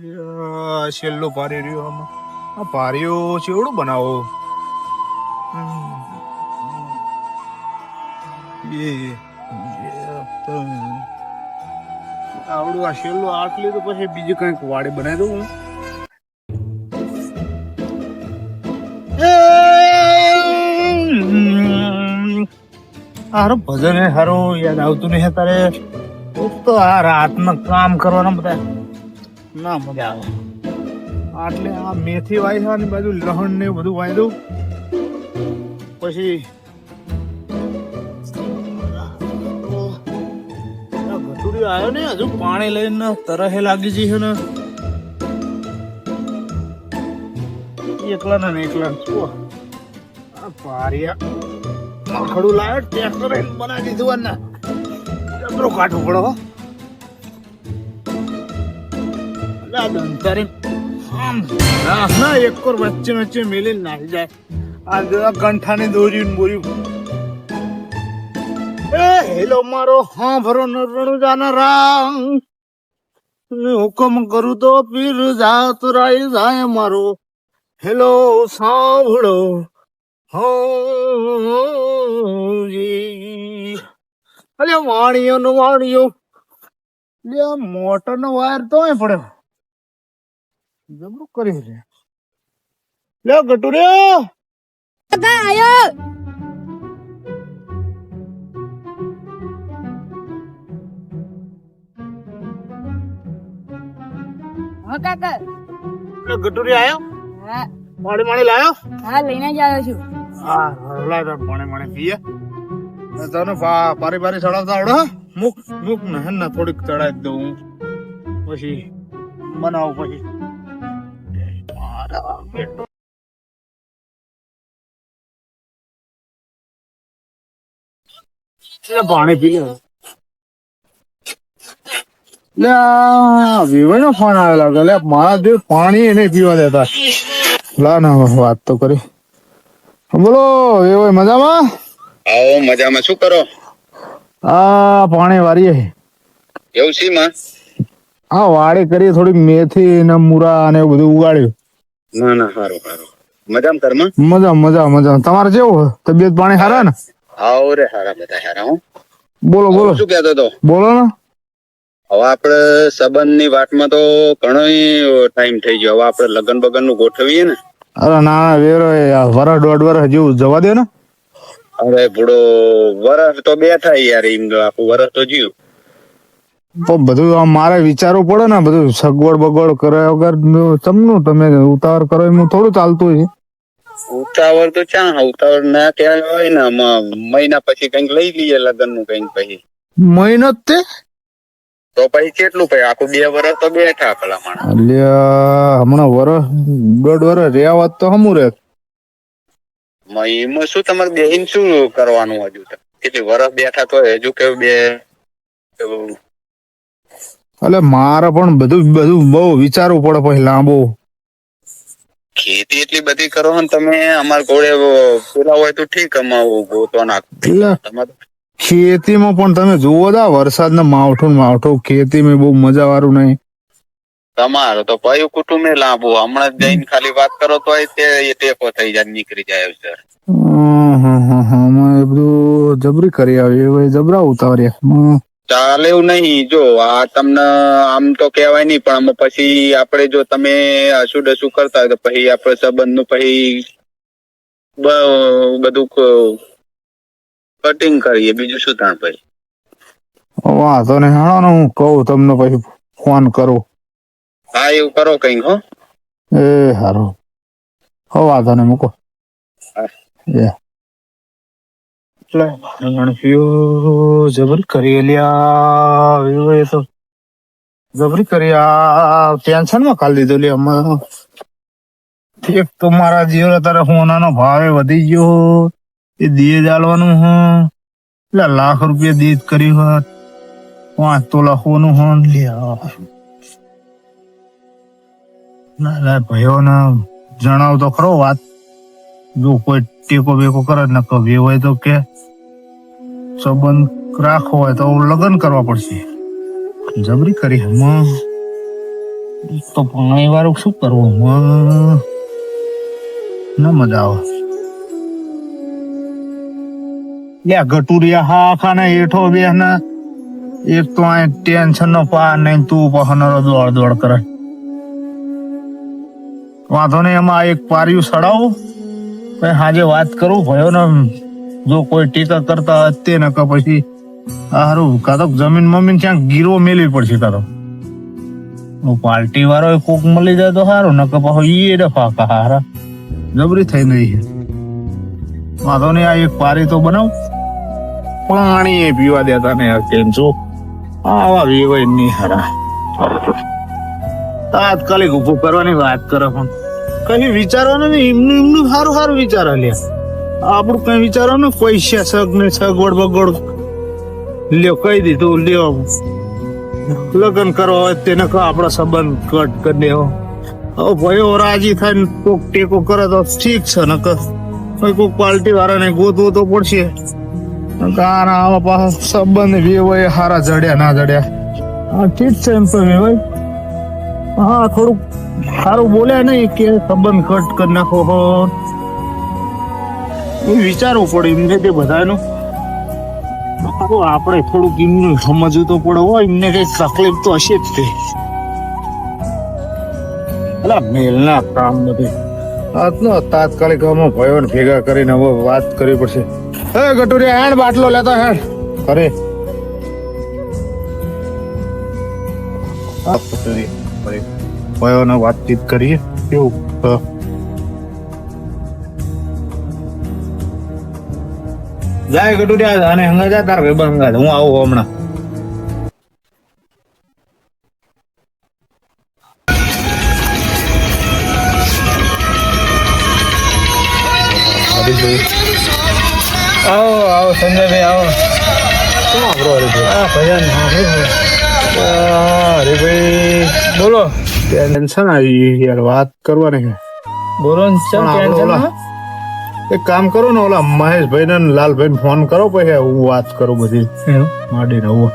છેલ્લો પારી રહ્યો આમાં. આ પારીઓ ચેવડું બનાવો. આવડું આ છેલ્લો આટલી તો પછી બીજું કંઈક વાડે બનાવી દઉં હું. હારો ભજન હારો, યાદ આવતું નહીં તારે? તો આ રાતના કામ કરવાના બધા. ના મજા આવે. આટલે આ મેથી વાય છે બાજુ લહણ ને બધું વાય દઉં. પછી આવ્યો ને, હજુ પાણી લઈને તરહે લાગી જઈ છે ને. એકલા ને એકલા શું? આ પારિયા ખડું લાવ્યો ટ્રેક્ટર બનાવી દીધું કાઢવું પડે આમ નાખ ના એક કોર વચ્ચે વચ્ચે મેલી નાખી જાય. આ જરા ગંઠાની દોરી બોરી એ હેલો મારો હા ભરો નરણું જાના રામ હુકમ કરું તો પીર જાત રાઈ જાય મારો. હેલો સાંભળો. હજી. અલે વાણિયો નો વાણીઓ. લે મોટર નો વાયર તો પડ્યો. જબરું કરી રે લે ગટુ રે આયો! હા કાકા. લે ગટુ રે આયો? હા. પાણી પાણી લાયો? હા લઈને જ આવ્યો છું. હા હરલા તો પાણી પાણી પીએ. તને પારી પારી ચડાવતા આવડે મુક મૂક ને હે થોડીક ચડાવી દઉં પછી બનાવું પછી. બેટો. પાણી પી ફોન આવેલો કે પાણી પીવા દેતા લા ના વાત તો કરી બોલો એ મજામાં આવો મજામાં શું કરો આ પાણી વારીએ એવું છે હા, વાડી કરી થોડી મેથી ને મુરા ને બધું ઉગાડ્યું ના ના સારું સારું. મજામ ઘરમાં? મજા મજા મજા. તમારે કેવું તબિયત પાણી સારા ને? આવો રે સારા બધા સારા હું. બોલો બોલો. શું કહેતો તો બોલો ને. હવે આપણે સંબંધની વાતમાં તો ઘણો ટાઈમ થઈ ગયો. હવે આપણે લગન બગનનું ગોઠવીએ ને. અરે ના વેરો વરસ દોઢ વરસ જેવું જવા દે ને. અરે ભૂડો વરસ તો બે થાય યાર એમ આખું વરસ તો જીવ. તો બધું મારે વિચારવું પડે ને બધું સગવડ બગવડ કરે વગર તમને તમે ઉતાવળ કરો એમ થોડું ચાલતું હોય. ઉતાવળ તો ચા ઉતાવળ ના ક્યાં હોય ને મહિના પછી કંઈક લઈ લઈએ લગ્નનું કંઈક પછી. મહિનો જ તે? તો પછી કેટલું પછી? આખું બે વર્ષ તો બેઠા પેલા માણસ એટલે હમણાં વર્ષ દોઢ વર્ષ રહ્યા હોત તો હમું રહે એમાં શું તમારે બેહીન શું કરવાનું હજુ? કેટલી વર્ષ બેઠા તો હજુ કેવું બે એટલે મારે પણ બધું બધું બહુ વિચારવું પડે પછી લાંબુ ખેતી એટલી બધી કરો ને તમે અમાર ઘોડે પેલા હોય તો ઠીક અમારું ગોતો નાખો ખેતીમાં પણ તમે જુઓ દા વરસાદ ને માવઠું માવઠું ખેતીમાં બહુ મજા વાળું નહીં તમારો તો પયું કુટુંબે લાંબુ હમણાં જઈને ખાલી વાત કરો તો તે ટેકો થઈ જાય નીકળી જાય સર હા હા હા બધું જબરી કરી આવી જબરા ઉતાર્યા. ચાલે એવું નહીં. જો આ તમને આમ તો કહેવાય નહીં પણ આમાં પછી આપણે જો તમે હસુ ડસુ કરતા તો પછી આપણે સંબંધનું પછી બધું કટિંગ કરીએ. બીજું શું તાણ પછી? વાંધો નહીં. હાણો ને હું કહું તમને પછી ફોન કરું. હા એવું કરો કંઈક હો. એ હારું. હો વાંધો નહીં. મૂકો. હા. એ. એટલે જબરી કરી લ્યા એ તો જબરી કરી આ ટેન્શનમાં ખાલી દીધું લે અમારે એક તો મારા જીવ અત્યારે સોનાનો ભાવે વધી ગયો. એ દીએ ચાલવાનું હ. એટલે લાખ રૂપિયા દીજ કરી હોત. પાંચ તોલા સોનું હોન લ્યા. ના ભાઈઓ ને જણાવ તો ખરો વાત. જો કોઈ ટેકો બેકો કરે ને કભી હોય તો કે સંબંધ રાખવો હોય તો લગ્ન કરવા પડશે. જબરી કરી હમ તો પાણી વાળું શું કરવું હમ. ન મજા આવે. લે ગટુરિયા હા ખાને એઠો બે ને એક તો આ ટેન્શન નો પાર નહીં, તું પહનરો દોડ દોડ કરે. વાંધો નહીં, એમાં એક પારિયું સડાવું. પછી આજે વાત કરું ભયો ને જો કોઈ ટીકા કરતા તે ન કે પછી હારું, કાં તો જમીન મમીન ક્યાંક ગીરો મેળવી પડશે તારો. પાર્ટી વાળો કોક મળી જાય તો સારું ન કે પાછો ઈ ડફા હારા. જબરી થઈ નહીં વાંધો નહીં, આ એક પારી તો બનાવ. પાણી એ પીવા દેતા ને કેમ છો? આવા વેવાય નહીં હારા. તાત્કાલિક ઉભું કરવાની વાત કરે પણ. કઈ વિચારવાનું નહીં. એમનું એમનું સારું સારું વિચારો લે આપણું કઈ વિચારવાનું? પૈસા સગ ને સગવડ બગવડ લ્યો, કહી દીધું, લ્યો. લગ્ન કરો હોય તેને કહો, આપણો સંબંધ કટ કરી દેવો હવે ભયો રાજી થાય ને કોક ટેકો કરે તો ઠીક છે ને કોઈ કોક પાર્ટી વાળાને ગોતવું તો પડશે. કારણ આવા પાછા સંબંધ વેવાય હારા જડ્યા, ના જડ્યા. હા ઠીક છે એમ તો વેવાય હા, થોડુંક સારું બોલ્યા નહીં કે સંબંધ કટ કરી નાખો, હો. એ વિચારવું પડે એમને તે બધાનું. આપણે થોડુંક એમનું સમજવું તો પડે હોય એમને કઈ તકલીફ તો હશે જ તે. અલા, મેલના કામ નથી આજનો તાત્કાલિક અમે ભયો ભેગા કરીને હવે વાત કરવી પડશે. હે ગટુરી હેણ બાટલો લેતો હેણ કરે આ ગટુરી, ભાઈ, વાતચીત કરીએ કેવું? અ, જાય ગટુરિયા અને હંગા જા તાર ભાઈ હંગા હું આવું હમણાં. આવો આવો. સંજયભાઈ આવો. શું આપણો હરીભાઈ? આ ભજન હા હરીભાઈ બોલો. ટેન્શન આવી યાર વાત કરવાની છે. બોલો એક કામ કરો ને ઓલા મહેશભાઈ ને લાલભાઈ ફોન કરો પછી હું વાત કરું બધી? માંડીને હું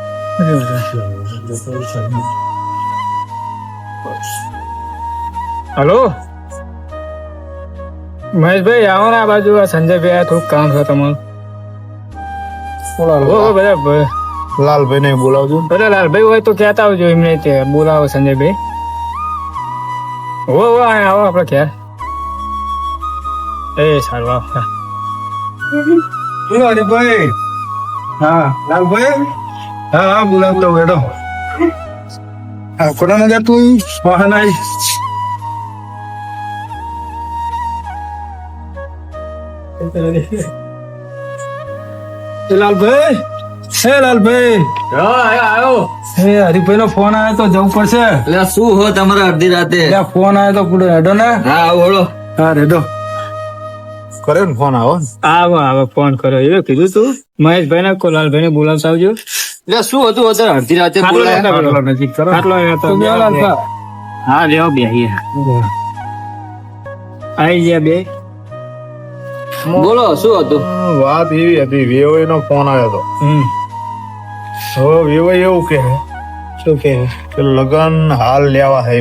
હલો? મહેશભાઈ આવો ને આ બાજુ આ સંજયભાઈ આ થોડુંક કામ છે તમારું. બધા લાલભાઈ ને બોલાવજો. બધા લાલભાઈ હોય તો કહેતા આવજો એમને બોલાવો સંજયભાઈ. હો આ આવો આપણે ઘેર એ સારું આવો. બોલો હરીભાઈ હા લાલભાઈ હા હા બોલાવતો બેઠો હા કોના નજર તું વાહન આવી એ લાલભાઈ હે લાલભાઈ. હે હરીભાઈ નો ફોન આવ્યો તો જવું પડશે. એટલે શું હો તમારે અડધી રાતે? ફોન આવ્યો તો પૂરો હેડો ને. હા ઓળો હા રેડો. કર્યો ને ફોન આવો આવો આવો ફોન કર્યો. એવું કીધું તું? મહેશભાઈ ને કોલાલભાઈ ને બોલાવ આવજો એટલે શું હતું અત્યારે અડધી રાતે આટલો. નજીક કરો. લાલભા. હા લેવો બે આઈ ગયા બે. બોલો શું હતું? હમ, વાત એવી હતી વેવો નો ફોન આવ્યો હતો હમ. હવે વેવાઈ એવું કે શું કે કે લગન હાલ લેવા હે.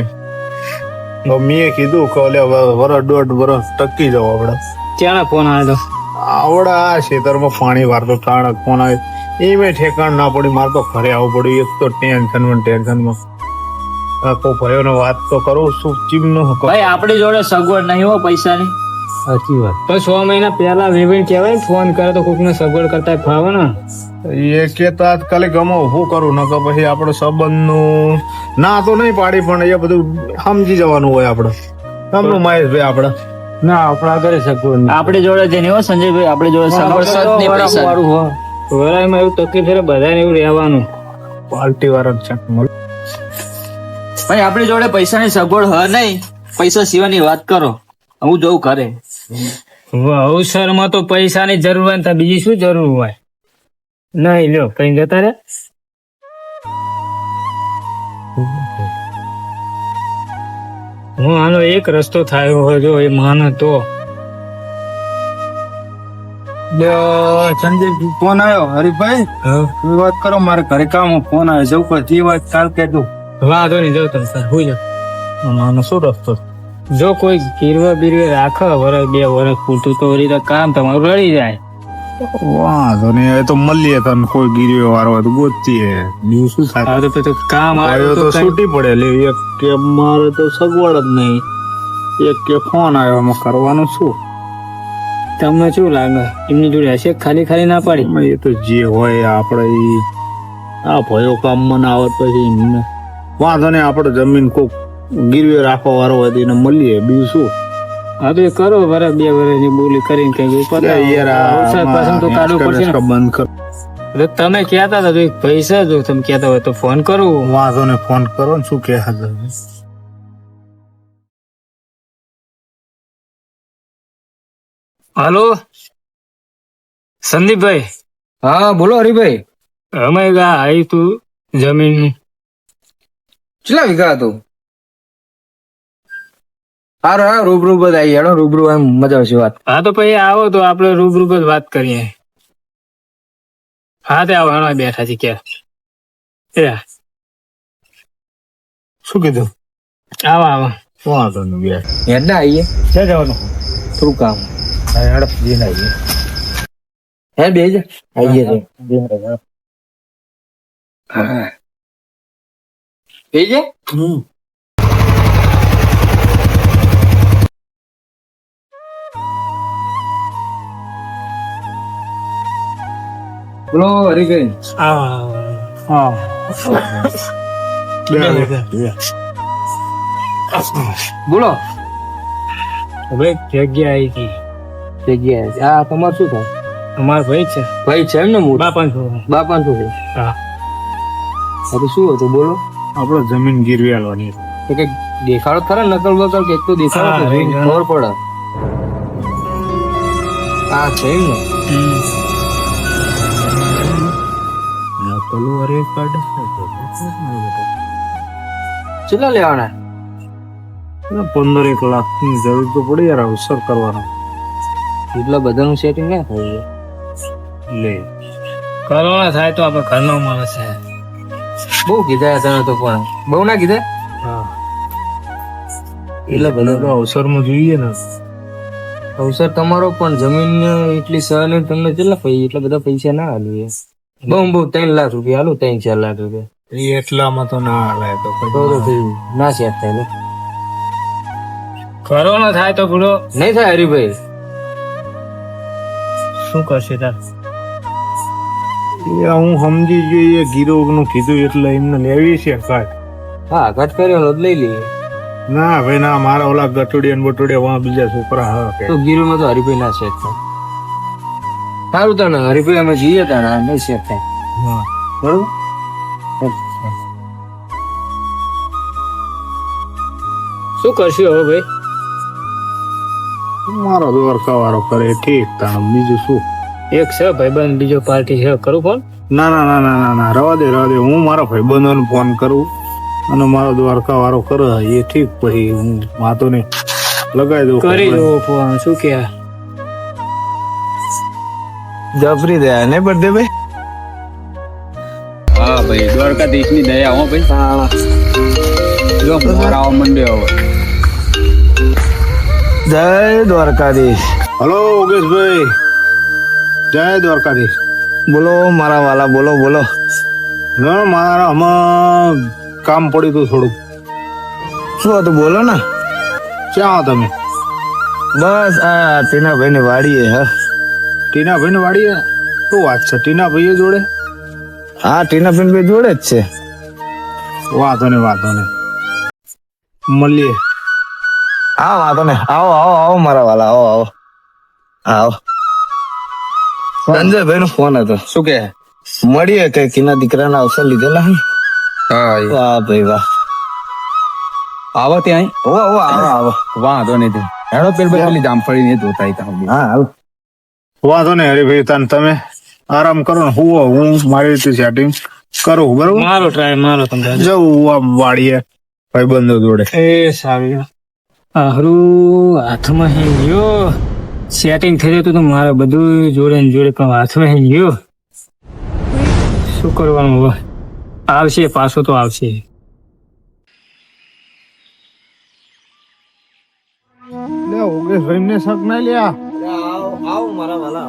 તો મેં કીધું કે ઓલે વરસ દોઢ વરસ ટકી જાવ આપણે. ત્યાં ફોન આવ્યો આવડા આ ખેતરમાં પાણી વારતો તાણક ફોન આવે એ મેં ઠેકાણ ના પડી મારે તો ઘરે આવવું પડ્યું. એક તો ટેન્શનમાં ટેન્શનમાં. આખો ભયો વાત તો કરું શું ચીમ નો ભાઈ આપણી જોડે સગવડ નહીં હો પૈસાની. સાચી વાત. તો છ મહિના પહેલા વેવાઈ કહેવાય ફોન કરે તો કોક ને સગવડ કરતા ફાવે ને. એ કે તાત્કાલિક અમે ઊભું કરું? નકર પછી આપણે સંબંધનું ના તો નહીં પાડી પણ એ બધું સમજી જવાનું હોય આપણે. તમને મહેશભાઈ આપણે. ના આપણા કરી શકું આપણી જોડે જે નહીં હો સંજયભાઈ આપણી જોડે છે વરાયમાં એવું તકલીફ છે બધાને એવું રહેવાનું. પાર્ટી વાળા છે. ભાઈ આપણી જોડે પૈસાની સગવડ હ નહીં પૈસા સિવાયની વાત કરો. હું જઉં ઘરે. અવસરમાં તો પૈસાની જરૂર હોય ને બીજી શું જરૂર હોય? નહીં લ્યો કઈ જતા રે. હું આનો એક રસ્તો થયો હોય જો એ માને તો સંજય ફોન આવ્યો હરીભાઈ. વાત કરો મારે ઘરે કામ ફોન આવ્યો જવું કોઈ વાત કાલ કે તું. વાંધો નહીં જાઉં તમે સર હું જાઉં. આનો શું રસ્તો? જો કોઈ ગીરવે બીરવે રાખે વરસ બે વરસ પૂરતું તો કામ તમારું રડી જાય. વાંધો નહીં એ તો મળીએ તને કોઈ ગીરીઓ હોય તો ગોતીએ. બીજું શું થાય? આ તો કામ આવ્યો તો છૂટી પડેલી એક કે મારે તો સગવડ જ નહીં. એક કે ફોન આવ્યો એમાં કરવાનું શું? તમને શું લાગે? એમની જોડે હશે ખાલી ખાલી ના પાડી? એ તો જે હોય આપણે આ ભયો કામમાં ના આવત પછી એમને. વાંધો નહીં આપણે જમીન કોક ગીરવે રાખવા વાળો હોય એને મળીએ. બીજું શું? હા તો એ કરો વરે બે વરસની બોલી કરીને કઈ ઉપર યાર પાછું તો કાઢવું પડશે બંધ કરો. એટલે તમે કહેતા હતા તો પૈસા જો તમે કહેતા હોય તો ફોન કરો. વાંધો ને ફોન કરો ને શું કહે હાજર હાલો? સંદીપભાઈ? હા બોલો હરિભાઈ. અમે ગા આવી તું જમીન કેટલા વીઘા હતું? હારું હા રૂબરૂ બધા આવી હેડો રૂબરૂ એમ મજા આવશે વાત. હા તો પછી આવો તો આપણે રૂબરૂ બધ વાત કરીએ. હા તે આવો હણા બેઠા છે ક્યાં? એ શું કીધું? આવો આવો. વાંધો નહીં બે. હેડ ના આવીએ. ક્યાં જવાનું? થોડું કામ. હેડપ જઈને આવીએ. હે બે જ? આવીએ તો. હા. બોલો હરીભાઈ હા બે બોલો હવે જગ્યા આવી જગ્યા જગ્યાએ આ તમારે શું થાય અમારો ભાઈ છે ભાઈ છે એમ ને મોટા બાપા છોકરો બાપા શું છે હા હા તો શું હતું બોલો આપણો જમીન ગીરવી આલવાની તો કે દેખાડો ખરા નકલ બકલ કે તો દેખાડો હા, ખબર પડે આ છે એમ ને પેલું અરે કાર્ડ કેટલા લેવાના? પંદર એક લાખની જરૂર તો પડી યાર અવસર કરવાનો. એટલા બધાનું સેટિંગ ના? થાય લે. કરોના થાય તો આપણે ઘરનો માણસ છે. બહુ કીધા તને તો પણ. બહુ ના કીધા? હા. એટલે બધા તો અવસરમાં જોઈએ ને. અવસર તમારો પણ જમીન એટલી સહન તમને કેટલા પૈસા એટલા બધા પૈસા ના હાલું બહુ બહુ ત્રણ લાખ રૂપિયા હાલું ત્રણ ચાર લાખ રૂપિયા. એ એટલામાં તો ના હાલે તો. ના. સેટ થાય ને. કરોના થાય તો ભૂલો. નહીં થાય હરીભાઈ. શું કરશે તાર? એ હું સમજી ગયો એ ગીરો નું કીધું એટલે એમને લેવી છે કાટ હા કટ કર્યો તો લઈ લઈએ. ના ભાઈ ના મારા ઓલા ગટુડિયા ને બટુડિયા વાં બીજા છોકરા હા તો ગીરોમાં તો હરીભાઈ ના સેટ થાય. સારું તને હરીભાઈ અમે જઈએ તાણે નહીં સેટ થાય. બરોબર? શું કરશું હવે ભાઈ? મારો દ્વારકા વાળો કરે ઠીક તાણ બીજું શું? એક છે ભાઈબંધ બીજો પાર્ટી છે કરું ફોન ના ના ના ના ના ના રવા દે રવા દે હું મારા ભાઈબંધોને ફોન કરું. અને મારો દ્વારકા વાળો કરે એ ઠીક પછી હું વાતો ને લગાવી દઉં કરી દઉં ફોન શું કે? જબરી દયા ને બર્થડે ભાઈ. હા ભાઈ દ્વારકાધીશની દયા હો ભાઈ. જો મારા મંડ્યો હવે. જય દ્વારકાધીશ. હલો યોગેશભાઈ જય દ્વારકાધીશ. બોલો મારા વાલા બોલો બોલો. ના મારા હમણાં કામ પડ્યું હતું થોડુંક. શું હતું બોલો ને. ક્યાં હો તમે? બસ આ ભાઈ ની વાડીએ હ. ટીનાભાઈ ને વાડીએ શું વાત છે? ટીનાભાઈ જોડે? હા ટીનાભાઈ ભાઈ જોડે જ છે. વાંધો ને વાંધો ને મળીએ. હા વાંધો ને આવો આવો આવો મારા વાલા આવો આવો. આવો. સંજયભાઈ નો ફોન હતો. શું કે મળીએ કે કિના દીકરાના અવસર લીધેલા હે હા વાહ ભાઈ વાહ. આવો ત્યાં ઓ ઓ આવો આવો. વાંધો નહીં હેડો પેલ પેલી જામફળી ને જોતા હા હાલો. વાંધો નહીં હરીભાઈ તને તમે આરામ કરો ને હું હું મારી રીતે સેટિંગ કરું બરોબર? મારો ટ્રાય મારો તમે જવું આમ વાડીએ ભાઈબંધો જોડે. એ સારું હારું હાથમાં હે ગયો. સેટિંગ થઈ જતું તો મારે બધું જોડે ને જોડે પણ હાથમાં હે ગયો. શું કરવાનું હવે? આવશે પાછો તો આવશે. ઓગેશભાઈ ને શક ના લ્યા. મારા વાલા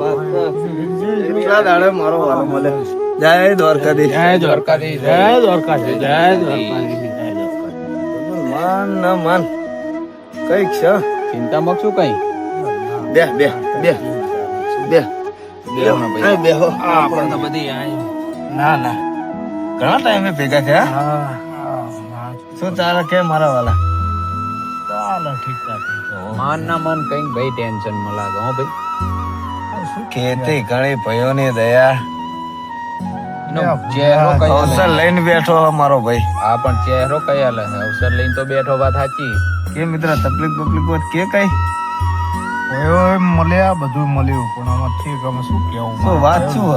વાત છે? એટલા દાડે મારો વાલો મળે. જય દ્વારકાધી જય દ્વારકાધી જય દ્વારકાધી જય દ્વારકાધી માન ન માન. કંઈક છે? ચિંતામાં શું કઈ? બે બે બે. બે. અહીં બેહો આપણે તો બધી ના ના. ઘણા ટાઈમે ભેગા થયા. હા હા હા. શું ચાલે કે મારા વાલા? ચાલો ઠીક ઠીક ઠાક. માન ના માન કઈ ભાઈ ટેન્શનમાં લાગે હો ભાઈ. ખેતી ઘણી ની દયા. ચહેરો અવસર લઈને બેઠો હો મારો ભાઈ. હા પણ ચહેરો કયા લે અવસર લઈને તો બેઠો વાત સાચી. કે મિત્ર તકલીફ બકલીફ વાત કે કઈ? ભયો એમ મળ્યા બધું મળ્યું પણ આમાં ઠીક અમે શું કેવું શું વાત શું?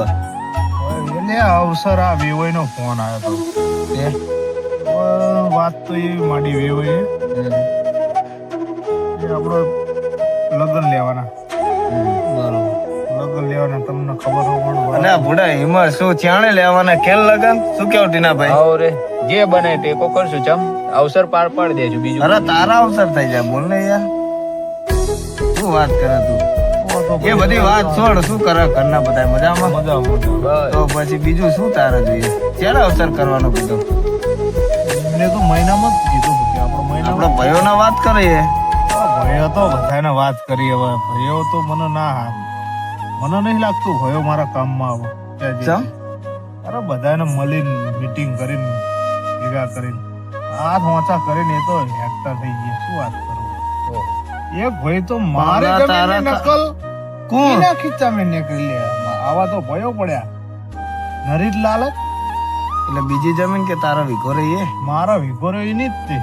એટલે અવસર આ વિવોય નો ફોન આવ્યો હતો વાત તો એવી માંડી વેવાઈ એ આપણો લગ્ન લેવાના. લગન લેવાના તમને ખબર હોય. અને આ ભૂડા હિમર શું ચાણે લેવાના? કેમ લગન? શું કેવું ટીનાભાઈ? આવો રે જે બને ટેકો કરશું ચમ? અવસર પાર પાડ દેજો બીજું. અરે તારા અવસર થઈ જાય બોલ ને યાર. શું વાત કરે તું? એ બધી વાત છોડ શું કરે ઘરના બધા? મજામાં? મજા મજા તો પછી બીજું શું તારે જોઈએ? ક્યારે અવસર કરવાનો કીધું? મેં તો મહિનામાં જ કીધું આપણે મહિના મહિનામાં ભાઈઓના વાત કરીએ. ભયો તો બધાને વાત કરી હવે ભયો તો મને ના હાથ મને નહીં લાગતું ભયો મારા કામમાં આવે. અરે બધાને મળીને મીટિંગ કરીને ભેગા કરીને. હાથ વાંચા કરીને એ તો હેકતા થઈ ગયા. શું વાત કરો? એક ભાઈ તો મારે જમીનની નકલ કોણ? ખીચા મેં નીકળી લે. આવા તો ભયો પડ્યા. નરીત લાલચ એટલે બીજી જમીન કે તારા વિઘો રહીએ મારા વિગોરો એની જ તે.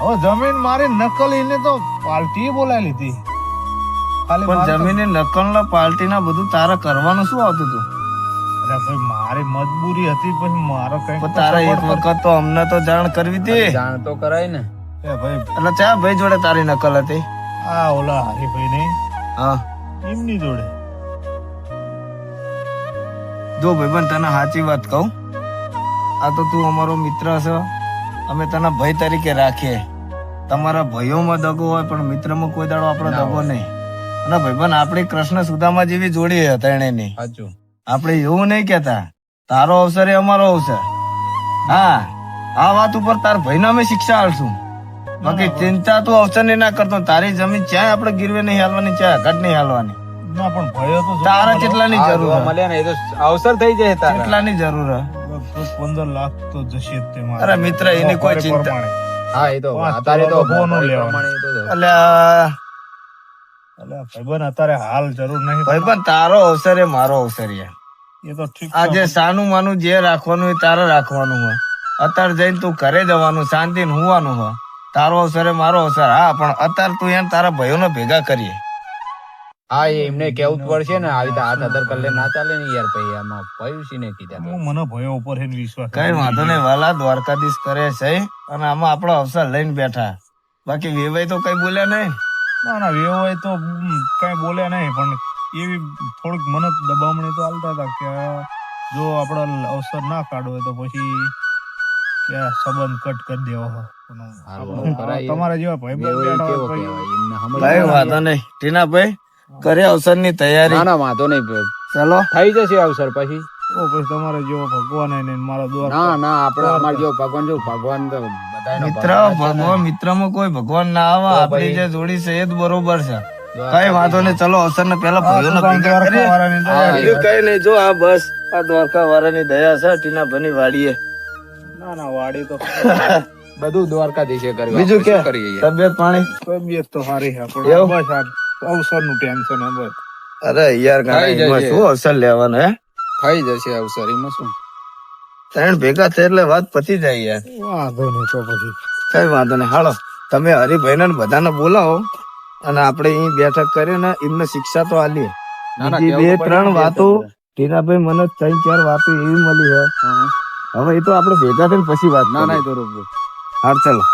હવે જમીન મારી નકલ એને તો પાર્ટી બોલાવી લીધી. પણ જમીન નકલ ના પાર્ટી ના બધું તારા કરવાનું શું આવતું હતું? અરે ભાઈ મારી મજબૂરી હતી પણ મારો કઈ તારા એક વખત તો અમને તો જાણ કરવી હતી. જાણ તો કરાય ને. ભાઈ એટલે ચા ભાઈ જોડે તારી નકલ હતી? આ ઓલા હરીભાઈ ને હા. એમની જોડે. જો ભાઈ પણ તને સાચી વાત કહું. આ તો તું અમારો મિત્ર છે અમે તને ભાઈ તરીકે રાખીએ. તમારા ભાઈઓમાં દગો હોય પણ મિત્રમાં કોઈ દાડો આપણો દગો નહીં. અને ભાઈબંધ આપણી કૃષ્ણ સુદામા જેવી જોડી ત્રણેયની. સાચું. આપણે એવું નહીં કેતા તારો અવસર એ અમારો અવસર. હા આ વાત ઉપર તાર ભાઈને અમે શિક્ષા આપશું. બાકી ચિંતા તું અવસર નહીં ના કરતો તારી જમીન ચાય આપણે ગીરવે નહીં હાલવાની ચાય ઘટ નહીં હાલવાની. ના પણ ભયો તો તારા કેટલાની જરૂર મળે ને એ તો અવસર થઈ જાય તારા. કેટલાની જરૂર પંદર લાખ તો જશે તે મારે. અરે મિત્ર, એની કોઈ ચિંતા- હા એ તો અત્યારે તો બોનું લેવાનું. પ્રમાણે એ અલ્યા અલે ભાઈબંધ અત્યારે હાલ જરૂર નહીં ભાઈબંધ તારો અવસર એ મારો અવસર યાર એ તો ઠીક આ જે સાનું માનું જે રાખવાનું એ તારે રાખવાનું હોય. અત્યારે જઈને તું ઘરે જવાનું શાંતિ ને હોવાનું હોય. તારો અવસર એ મારો અવસર. હા પણ અત્યારે તું એમ તારા ભાઈઓને ભેગા કરીએ. હા એમને કેવું પડશે ને આવી હાથ અધર કરલે ના ચાલે ને યાર ભાઈ આમાં પયુષી કીધા હું મને ભયો ઉપર હે વિશ્વાસ કઈ વાંધો નહીં વાલા દ્વારકાધીશ કરે છે અને આમાં આપણો અવસર લઈને બેઠા. બાકી વેવાઈ તો કઈ બોલ્યા નહીં? ના ના વેવાઈ તો કઈ બોલ્યા નહીં પણ એવી થોડીક મને દબામણી તો હાલતા હતા કે જો આપણે અવસર ના કાઢવો હોય તો પછી કે આ સંબંધ કટ કરી દેવો હોય. તમારા જેવા ભાઈ બેવ ઈ કેવો પછી કહેવાય, એમને સમજ કઈ ના વાંધો નહીં. ટીનાભાઈ? કરે અવસરની ના તૈયારી. ના વાંધો નહીં. ચલો. થઈ જશે અવસર પછી. તો પછી તમારા જેવો ભગવાન મારા ના ના આપણે અમારે ભગવાન જો ભગવાન તો મિત્ર ને. મિત્રમાં કોઈ ભગવાન ના આવે. આપણી જે જોડી છે એ જ બરોબર છે. કઈ વાંધો નહીં ચલો અવસર ને પેલા. હા, બીજું કઈ નહીં જો આ બસ આ દ્વારકા વાળાની દયા છે વાડીએ ના ના વાડી તો બધું દ્વારકાધીશે કર્યું બીજું કે? શું કરીએ યાર? તબિયત પાણી? તબિયત તો સારી છે બસ આ અવસરનું ટેન્શન હવે અરે યાર જશે. શું અવસર લેવાનો હે? થઈ જશે અવસર એમાં શું? ત્રણ ભેગા થાય એટલે વાત પતી જાય યાર. વાંધો નહીં તો પછી. કઈ વાંધો નહીં. હાલો તમે હરિભાઈ ને બધાને બોલાવો અને આપણે અહીં બેઠક કરીને એમને શિક્ષા તો આલીએ ના, ના, બે ત્રણ વાતો ટીનાભાઈ મને ત્રણ ચાર વાતો એવી મળી છે હા, હા. હવે એ તો આપણે ભેગા થઈને પછી વાત ના ના કરીએ. હા તો રોકવું. ચાલો.